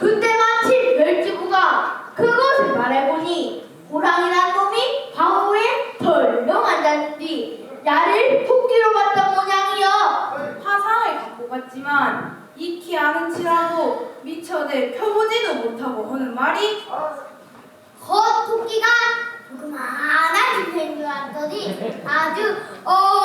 그때 마침 멸치부가 그것을 말해보니 호랑이란 놈이 바후에 덜렁 앉았는 뒤 야를 토끼로 봤던 모양이여. 화상을 갖고 갔지만 익히 아는 치라고 미처 내 펴보지도 못하고 하는 말이 거 토끼가 조그마한 집행인 줄 알았더니 아주 어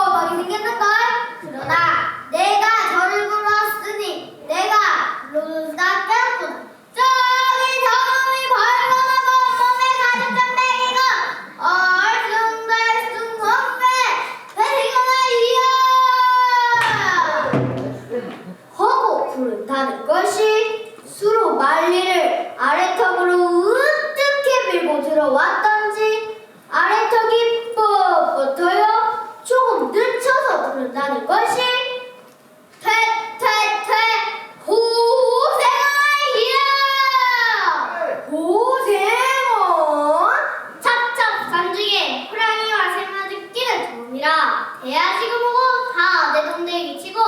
대야지고 보고 다 내 동네에 미치고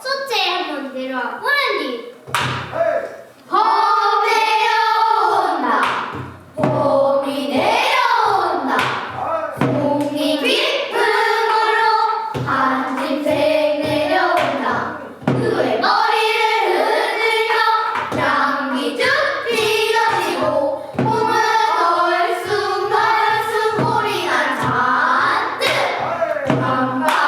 소채 한번 내려와. 뒤 Mamba.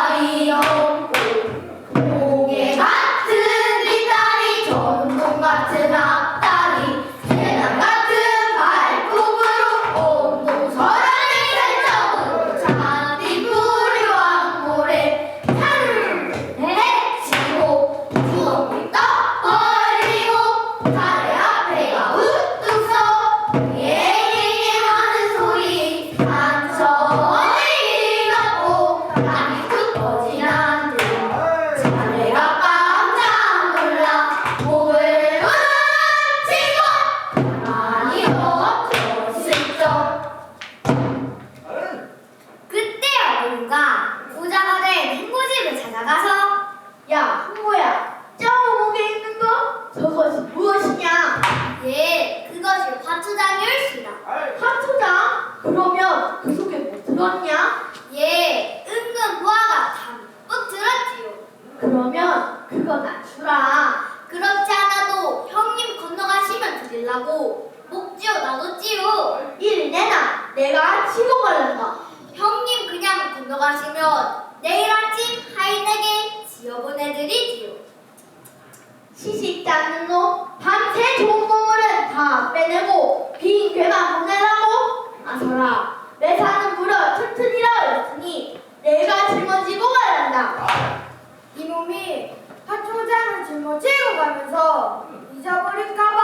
된 행고집을 찾아가서 야 흥모야 저 목에 있는 거? 저것이 무엇이냐? 예 그것이 화투장이올시다. 화초장? 그러면 그 속에 뭐 들었냐? 예 은근 무화가 담뿍 들었지요. 그러면 그거 나 주라 그렇지 않아도 형님 건너가시면 드리려고 목지어 놔뒀지요 일 내놔 내가 치고 갈란다 형님 그냥 건너가시면 내일 아침 하인에게 지어보내드리지요. 놈 밤새 좋은 보물은 다 빼내고 빈 괴만 보내라고 아서라. 내 사는 무려 튼튼이라 했으니 내가 짊어지고 말란다. 이놈이 화초장을 짊어지고 가면서 잊어버릴까